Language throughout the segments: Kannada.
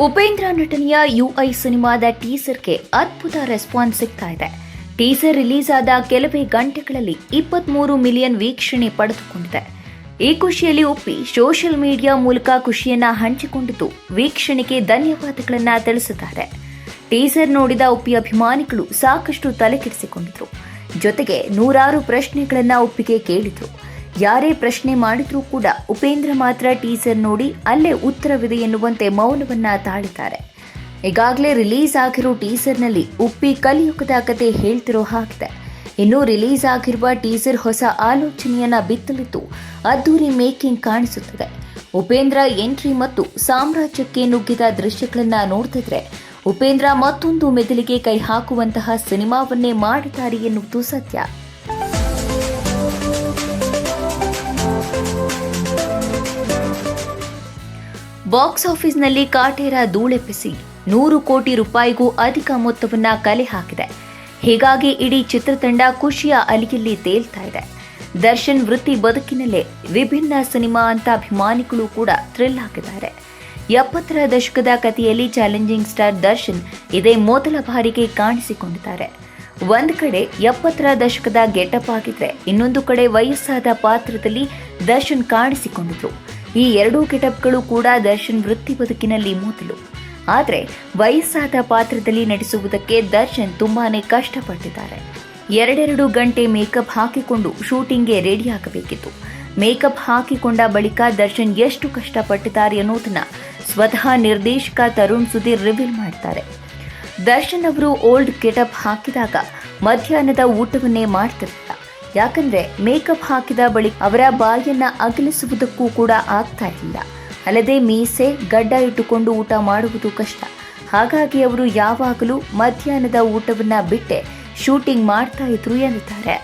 ಉಪೇಂದ್ರ ನಟನೆಯ ಯುಐ ಸಿನಿಮಾದ ಟೀಸರ್ಗೆ ಅದ್ಭುತ ರೆಸ್ಪಾನ್ಸ್ ಸಿಗ್ತಾ ಇದೆ. ಟೀಸರ್ ರಿಲೀಸ್ ಆದ ಕೆಲವೇ ಗಂಟೆಗಳಲ್ಲಿ ಇಪ್ಪತ್ಮೂರು ಮಿಲಿಯನ್ ವೀಕ್ಷಣೆ ಪಡೆದುಕೊಂಡಿದೆ. ಈ ಖುಷಿಯಲ್ಲಿ ಒಪ್ಪಿ ಸೋಷಿಯಲ್ ಮೀಡಿಯಾ ಮೂಲಕ ಖುಷಿಯನ್ನ ಹಂಚಿಕೊಂಡಿದ್ದು ವೀಕ್ಷಣೆಗೆ ಧನ್ಯವಾದಗಳನ್ನ ತಿಳಿಸಿದ್ದಾರೆ. ಟೀಸರ್ ನೋಡಿದ ಉಪ್ಪಿ ಅಭಿಮಾನಿಗಳು ಸಾಕಷ್ಟು ತಲೆಕೆಡಿಸಿಕೊಂಡಿದ್ರು. ಜೊತೆಗೆ ನೂರಾರು ಪ್ರಶ್ನೆಗಳನ್ನ ಒಪ್ಪಿಗೆ ಕೇಳಿದ್ರು. ಯಾರೇ ಪ್ರಶ್ನೆ ಮಾಡಿದ್ರೂ ಕೂಡ ಉಪೇಂದ್ರ ಮಾತ್ರ ಟೀಸರ್ ನೋಡಿ ಅಲ್ಲೇ ಉತ್ತರವಿದೆ ಎನ್ನುವಂತೆ ಮೌನವನ್ನ ತಾಳಿದ್ದಾರೆ. ಈಗಾಗಲೇ ರಿಲೀಸ್ ಆಗಿರೋ ಟೀಸರ್ನಲ್ಲಿ ಉಪ್ಪಿ ಕಲಿಯುಗದ ಕತೆ ಹೇಳ್ತಿರೋ ಹಾಗಿದೆ. ಇನ್ನು ರಿಲೀಸ್ ಆಗಿರುವ ಟೀಸರ್ ಹೊಸ ಆಲೋಚನೆಯನ್ನ ಬಿತ್ತಲಿದ್ದು ಅದ್ದೂರಿ ಮೇಕಿಂಗ್ ಕಾಣಿಸುತ್ತದೆ. ಉಪೇಂದ್ರ ಎಂಟ್ರಿ ಮತ್ತು ಸಾಮ್ರಾಜ್ಯಕ್ಕೆ ನುಗ್ಗಿದ ದೃಶ್ಯಗಳನ್ನ ನೋಡ್ತಿದ್ರೆ ಉಪೇಂದ್ರ ಮತ್ತೊಂದು ಮೆದುಳಿಗೆ ಕೈ ಹಾಕುವಂತಹ ಸಿನಿಮಾವನ್ನೇ ಮಾಡಿದ್ದಾರೆ ಎನ್ನುವುದು ಸತ್ಯ. ಬಾಕ್ಸ್ ಆಫೀಸ್ನಲ್ಲಿ ಕಾಟೇರ ಧೂಳೆಪ್ಪಿಸಿ ನೂರು ಕೋಟಿ ರೂಪಾಯಿಗೂ ಅಧಿಕ ಮೊತ್ತವನ್ನ ಕಲೆ ಹಾಕಿದೆ. ಹೀಗಾಗಿ ಇಡೀ ಚಿತ್ರತಂಡ ಖುಷಿಯ ಅಲಿಯಲ್ಲಿ ತೇಲ್ತಾ ಇದೆ. ದರ್ಶನ್ ವೃತ್ತಿ ಬದುಕಿನಲ್ಲೇ ವಿಭಿನ್ನ ಸಿನಿಮಾ ಅಂತ ಅಭಿಮಾನಿಗಳು ಕೂಡ ಥ್ರಿಲ್ ಹಾಕಿದ್ದಾರೆ. ಎಪ್ಪತ್ತರ ದಶಕದ ಕಥೆಯಲ್ಲಿ ಚಾಲೆಂಜಿಂಗ್ ಸ್ಟಾರ್ ದರ್ಶನ್ ಇದೇ ಮೊದಲ ಬಾರಿಗೆ ಕಾಣಿಸಿಕೊಂಡಿದ್ದಾರೆ. ಒಂದು ಕಡೆ ಎಪ್ಪತ್ತರ ದಶಕದ ಗೆಟಪ್ ಆಗಿದ್ರೆ ಇನ್ನೊಂದು ಕಡೆ ವಯಸ್ಸಾದ ಪಾತ್ರದಲ್ಲಿ ದರ್ಶನ್ ಕಾಣಿಸಿಕೊಂಡಿದ್ರು. ಈ ಎರಡೂ ಗೆಟಪ್ಗಳು ಕೂಡ ದರ್ಶನ್ ವೃತ್ತಿ ಬದುಕಿನಲ್ಲಿ ಮೊದಲು ಆದರೆ ವಯಸ್ಸಾದ ಪಾತ್ರದಲ್ಲಿ ನಟಿಸುವುದಕ್ಕೆ ದರ್ಶನ್ ತುಂಬಾನೇ ಕಷ್ಟಪಟ್ಟಿದ್ದಾರೆ. ಎರಡೆರಡು ಗಂಟೆ ಮೇಕಪ್ ಹಾಕಿಕೊಂಡು ಶೂಟಿಂಗ್ಗೆ ರೆಡಿ ಆಗಬೇಕಿತ್ತು. ಮೇಕಪ್ ಹಾಕಿಕೊಂಡ ಬಳಿಕ ದರ್ಶನ್ ಎಷ್ಟು ಕಷ್ಟಪಟ್ಟಿದ್ದಾರೆ ಅನ್ನೋದನ್ನ ಸ್ವತಃ ನಿರ್ದೇಶಕ ತರುಣ್ ಸುಧೀರ್ ರಿವೀಲ್ ಮಾಡ್ತಾರೆ. ದರ್ಶನ್ ಅವರು ಓಲ್ಡ್ ಗೆಟಪ್ ಹಾಕಿದಾಗ ಮಧ್ಯಾಹ್ನದ ಊಟವನ್ನೇ ಮಾಡ್ತಿರಲಿಲ್ಲ ಯಾಕಂದ್ರೆ ಮೇಕಪ್ ಹಾಕಿದ ಬಳಿಕ ಅವರ ಬಾಯನ್ನ ಅಗಲಿಸುವುದಕ್ಕೂ ಕೂಡ ಆಗ್ತಾ ಇರಲಿಲ್ಲ ಅಲ್ಲದೆ ಮೀಸೆ, ಗಡ್ಡ ಇಟ್ಟುಕೊಂಡು ಊಟ ಮಾಡುವುದು ಕಷ್ಟ. ಹಾಗಾಗಿ ಅವರು ಯಾವಾಗಲೂ ಮಧ್ಯಾಹ್ನದ ಊಟವನ್ನ ಬಿಟ್ಟೆ ಶೂಟಿಂಗ್ ಮಾಡ್ತಾ ಇದ್ರು ಎಂದಿದ್ದಾರೆ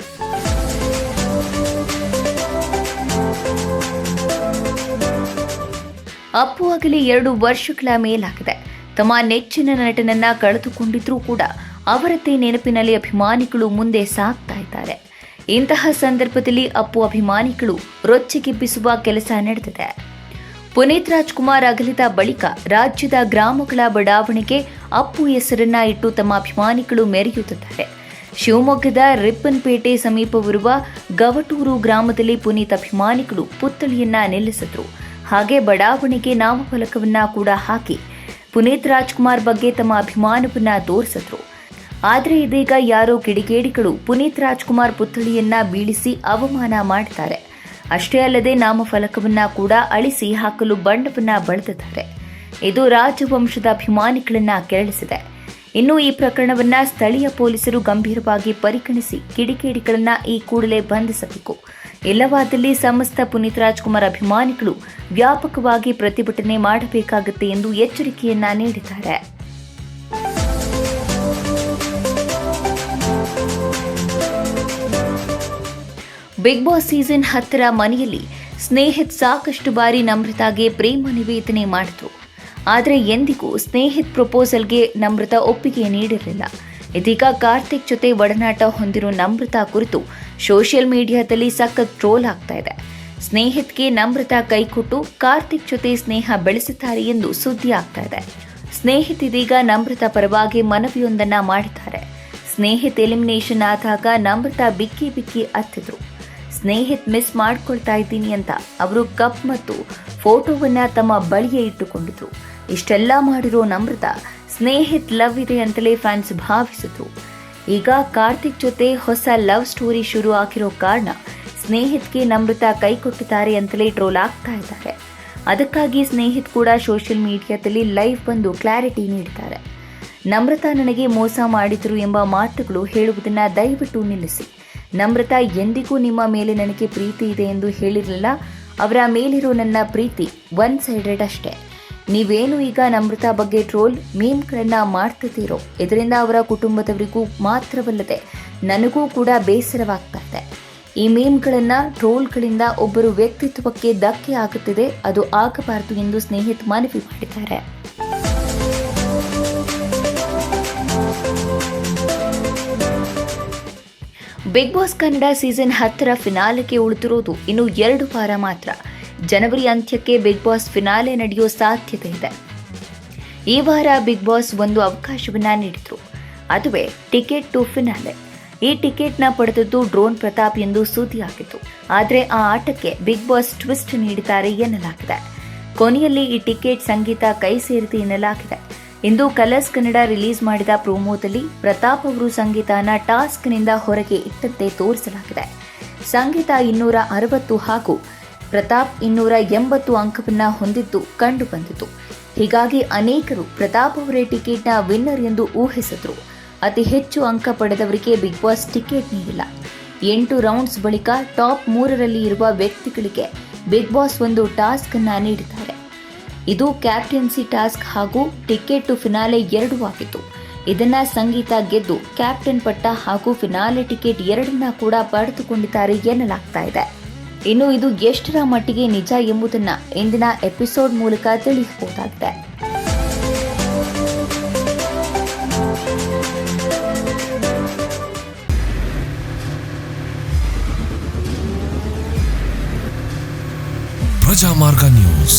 ಅಪ್ಪು ಆಗಲಿ ಎರಡು ವರ್ಷಗಳ ಮೇಲಾಗಿದೆ. ತಮ್ಮ ನೆಚ್ಚಿನ ನಟನನ್ನ ಕಳೆದುಕೊಂಡಿದ್ರೂ ಕೂಡ ಅವರದ್ದೇ ನೆನಪಿನಲ್ಲಿ ಅಭಿಮಾನಿಗಳು ಮುಂದೆ ಸಾಗ್ತಾ ಇದ್ದಾರೆ. ಇಂತಹ ಸಂದರ್ಭದಲ್ಲಿ ಅಪ್ಪು ಅಭಿಮಾನಿಗಳು ರೊಚ್ಚಿಗೆಬ್ಬಿಸುವ ಕೆಲಸ ನಡೆದಿದೆ. ಪುನೀತ್ ರಾಜ್ಕುಮಾರ್ ಅಗಲಿದ ಬಳಿಕ ರಾಜ್ಯದ ಗ್ರಾಮಗಳ ಬಡಾವಣೆಗೆ ಅಪ್ಪು ಹೆಸರನ್ನ ಇಟ್ಟು ತಮ್ಮ ಅಭಿಮಾನಿಗಳು ಮೆರೆಯುತ್ತಿದ್ದಾರೆ. ಶಿವಮೊಗ್ಗದ ರಿಪ್ಪನ್ಪೇಟೆ ಸಮೀಪವಿರುವ ಗವಟೂರು ಗ್ರಾಮದಲ್ಲಿ ಪುನೀತ್ ಅಭಿಮಾನಿಗಳು ಪುತ್ಥಳಿಯನ್ನ ನಿಲ್ಲಿಸಿದ್ರು. ಹಾಗೆ ಬಡಾವಣೆಗೆ ನಾಮಫಲಕವನ್ನ ಕೂಡ ಹಾಕಿ ಪುನೀತ್ ರಾಜ್ಕುಮಾರ್ ಬಗ್ಗೆ ತಮ್ಮ ಅಭಿಮಾನವನ್ನ ತೋರಿಸಿದ್ರು. ಆದರೆ ಇದೀಗ ಯಾರೋ ಕಿಡಿಗೇಡಿಗಳು ಪುನೀತ್ ರಾಜ್ಕುಮಾರ್ ಪುತ್ಥಳಿಯನ್ನ ಬೀಳಿಸಿ ಅವಮಾನ ಮಾಡ್ತಾರೆ. ಅಷ್ಟೇ ಅಲ್ಲದೆ ನಾಮಫಲಕವನ್ನ ಕೂಡ ಅಳಿಸಿ ಹಾಕಲು ಬಣ್ಣವನ್ನ ಬಳದಿದ್ದಾರೆ. ಇದು ರಾಜವಂಶದ ಅಭಿಮಾನಿಗಳನ್ನ ಕೆರಳಿಸಿದೆ. ಇನ್ನು ಈ ಪ್ರಕರಣವನ್ನ ಸ್ಥಳೀಯ ಪೊಲೀಸರು ಗಂಭೀರವಾಗಿ ಪರಿಗಣಿಸಿ ಕಿಡಿಕೇಡಿಗಳನ್ನ ಈ ಕೂಡಲೇ ಬಂಧಿಸಬೇಕು. ಇಲ್ಲವಾದಲ್ಲಿ ಸಮಸ್ತ ಪುನೀತ್ ರಾಜ್ಕುಮಾರ್ ಅಭಿಮಾನಿಗಳು ವ್ಯಾಪಕವಾಗಿ ಪ್ರತಿಭಟನೆ ಮಾಡಬೇಕಾಗುತ್ತೆ ಎಂದು ಎಚ್ಚರಿಕೆಯನ್ನ ನೀಡಿದ್ದಾರೆ. ಬಿಗ್ ಬಾಸ್ ಸೀಸನ್ ಹತ್ತರ ಮನೆಯಲ್ಲಿ ಸ್ನೇಹಿತ್ ಸಾಕಷ್ಟು ಬಾರಿ ನಮ್ರತಾಗೆ ಪ್ರೇಮ ನಿವೇದನೆ ಮಾಡಿದ್ರು. ಆದರೆ ಎಂದಿಗೂ ಸ್ನೇಹಿತ್ ಪ್ರಪೋಸಲ್ಗೆ ನಮ್ರತ ಒಪ್ಪಿಗೆ ನೀಡಿರಲಿಲ್ಲ. ಇದೀಗ ಕಾರ್ತಿಕ್ ಜೊತೆ ಒಡನಾಟ ಹೊಂದಿರೋ ನಮ್ರತಾ ಕುರಿತು ಸೋಷಿಯಲ್ ಮೀಡಿಯಾದಲ್ಲಿ ಸಖತ್ ಟ್ರೋಲ್ ಆಗ್ತಾ ಇದೆ. ಸ್ನೇಹಿತ್ಗೆ ನಮ್ರತಾ ಕೈಕೊಟ್ಟು ಕಾರ್ತಿಕ್ ಜೊತೆ ಸ್ನೇಹ ಬೆಳೆಸುತ್ತಾರೆ ಎಂದು ಸುದ್ದಿ ಆಗ್ತಾ ಇದೆ. ಸ್ನೇಹಿತ್ ಇದೀಗ ನಮ್ರತಾ ಪರವಾಗಿ ಮನವಿಯೊಂದನ್ನ ಮಾಡಿದ್ದಾರೆ. ಸ್ನೇಹಿತ್ ಎಲಿಮಿನೇಷನ್ ಆದಾಗ ನಮ್ರತಾ ಬಿಕ್ಕಿ ಬಿಕ್ಕಿ ಅತ್ತಿದ್ರು ಸ್ನೇಹಿತ್ ಮಿಸ್ ಮಾಡ್ಕೊಳ್ತಾ ಇದ್ದೀನಿ ಅಂತ ಅವರು ಕಪ್ ಮತ್ತು ಫೋಟೋವನ್ನ ತಮ್ಮ ಬಳಿಯೇ ಇಟ್ಟುಕೊಂಡಿದ್ರು. ಇಷ್ಟೆಲ್ಲ ಮಾಡಿರೋ ನಮ್ರತ ಸ್ನೇಹಿತ್ ಲವ್ ಇದೆ ಅಂತಲೇ ಫ್ಯಾನ್ಸ್ ಭಾವಿಸಿದ್ರು. ಈಗ ಕಾರ್ತಿಕ್ ಜೊತೆ ಹೊಸ ಲವ್ ಸ್ಟೋರಿ ಶುರು ಆಗಿರೋ ಕಾರಣ ಸ್ನೇಹಿತ್ಗೆ ನಮ್ರತ ಕೈ ಕೊಟ್ಟಿದ್ದಾರೆ ಅಂತಲೇ ಟ್ರೋಲ್ ಆಗ್ತಾ ಇದ್ದಾರೆ. ಅದಕ್ಕಾಗಿ ಸ್ನೇಹಿತ್ ಕೂಡ ಸೋಷಿಯಲ್ ಮೀಡಿಯಾದಲ್ಲಿ ಲೈವ್ ಬಂದು ಕ್ಲಾರಿಟಿ ನೀಡಿದ್ದಾರೆ. ನಮ್ರತಾ ನನಗೆ ಮೋಸ ಮಾಡಿದ್ರು ಎಂಬ ಮಾತುಗಳು ಹೇಳುವುದನ್ನು ದಯವಿಟ್ಟು ನಿಲ್ಲಿಸಿ. ನಮ್ರತಾ ಎಂದಿಗೂ ನಿಮ್ಮ ಮೇಲೆ ನನಗೆ ಪ್ರೀತಿ ಇದೆ ಎಂದು ಹೇಳಿರಲಿಲ್ಲ. ಅವರ ಮೇಲಿರೋ ನನ್ನ ಪ್ರೀತಿ ಒನ್ ಸೈಡೆಡ್ ಅಷ್ಟೇ. ನೀವೇನು ಈಗ ನಮ್ರತಾ ಬಗ್ಗೆ ಟ್ರೋಲ್ ಮೀಮ್ಗಳನ್ನ ಮಾಡ್ತಿದ್ದೀರೋ, ಇದರಿಂದ ಅವರ ಕುಟುಂಬದವರಿಗೂ ಮಾತ್ರವಲ್ಲದೆ ನನಗೂ ಕೂಡ ಬೇಸರವಾಗ್ತದೆ. ಈ ಮೀಮ್ಗಳನ್ನ ಟ್ರೋಲ್ಗಳಿಂದ ಒಬ್ಬರು ವ್ಯಕ್ತಿತ್ವಕ್ಕೆ ಧಕ್ಕೆ ಆಗುತ್ತಿದೆ ಅದು ಆಗಬಾರದು ಎಂದು ಸ್ನೇಹಿತ್ ಮನವಿ ಮಾಡಿದ್ದಾರೆ. ಬಿಗ್ ಬಾಸ್ ಕನ್ನಡ ಸೀಸನ್ ಹತ್ತರ ಫಿನಾಲೆಗೆ ಉಳಿದಿರೋದು ಇನ್ನು ಎರಡು ವಾರ ಮಾತ್ರ. ಜನವರಿ ಅಂತ್ಯಕ್ಕೆ ಬಿಗ್ ಬಾಸ್ ಫಿನಾಲೆ ನಡೆಯೋ ಸಾಧ್ಯತೆ ಇದೆ. ಈ ವಾರ ಬಿಗ್ ಬಾಸ್ ಒಂದು ಅವಕಾಶವನ್ನ ನೀಡಿದ್ರು. ಅದುವೇ ಟಿಕೆಟ್ ಟು ಫಿನಾಲೆ. ಈ ಟಿಕೆಟ್ನ ಪಡೆದದ್ದು ಡ್ರೋನ್ ಪ್ರತಾಪ್ ಎಂದು ಸುದ್ದಿಯಾಗಿತ್ತು. ಆದರೆ ಆ ಆಟಕ್ಕೆ ಬಿಗ್ ಬಾಸ್ ಟ್ವಿಸ್ಟ್ ನೀಡಿದ್ದಾರೆ ಎನ್ನಲಾಗಿದೆ. ಕೊನೆಯಲ್ಲಿ ಈ ಟಿಕೆಟ್ ಸಂಗೀತ ಕೈ ಸೇರಿದೆ ಎನ್ನಲಾಗಿದೆ. ಇಂದು ಕಲರ್ಸ್ ಕನ್ನಡ ರಿಲೀಸ್ ಮಾಡಿದ ಪ್ರೋಮೋದಲ್ಲಿ ಪ್ರತಾಪ್ ಅವರು ಸಂಗೀತನ ಟಾಸ್ಕ್ನಿಂದ ಹೊರಗೆ ಇಟ್ಟಂತೆ ತೋರಿಸಲಾಗಿದೆ. ಸಂಗೀತ ಇನ್ನೂರ ಅರವತ್ತು ಹಾಗೂ ಪ್ರತಾಪ್ ಇನ್ನೂರ ಎಂಬತ್ತು ಅಂಕವನ್ನು ಹೊಂದಿದ್ದು ಕಂಡು ಬಂದಿತು ಹೀಗಾಗಿ ಅನೇಕರು ಪ್ರತಾಪ್ ಅವರೇ ಟಿಕೆಟ್ನ ವಿನ್ನರ್ ಎಂದು ಊಹಿಸಿದ್ರು. ಅತಿ ಹೆಚ್ಚು ಅಂಕ ಪಡೆದವರಿಗೆ ಬಿಗ್ ಬಾಸ್ ಟಿಕೆಟ್ ನೀಡಿಲ್ಲ. ಎಂಟು ರೌಂಡ್ಸ್ ಬಳಿಕ ಟಾಪ್ ಮೂರರಲ್ಲಿ ಇರುವ ವ್ಯಕ್ತಿಗಳಿಗೆ ಬಿಗ್ ಬಾಸ್ ಒಂದು ಟಾಸ್ಕ್ ನೀಡಿದ್ದಾರೆ. ಇದು ಕ್ಯಾಪ್ಟನ್ಸಿ ಟಾಸ್ಕ್ ಹಾಗೂ ಟಿಕೆಟ್ ಟು ಫಿನಾಲೆ ಎರಡೂ ಆಗಿತ್ತು. ಇದನ್ನ ಸಂಗೀತ ಗೆದ್ದು ಕ್ಯಾಪ್ಟನ್ ಪಟ್ಟ ಹಾಗೂ ಫಿನಾಲೆ ಟಿಕೆಟ್ ಎರಡನ್ನ ಕೂಡ ಪಡೆದುಕೊಂಡಿದ್ದಾರೆ ಎನ್ನಲಾಗ್ತಾ ಇದೆ. ಇನ್ನು ಇದು ಎಷ್ಟರ ಮಟ್ಟಿಗೆ ನಿಜ ಎಂಬುದನ್ನ ಇಂದಿನ ಎಪಿಸೋಡ್ ಮೂಲಕ ತಿಳಿಸಬಹುದಾಗಿದೆ ಪ್ರಜಾಮಾರ್ಗ ನ್ಯೂಸ್.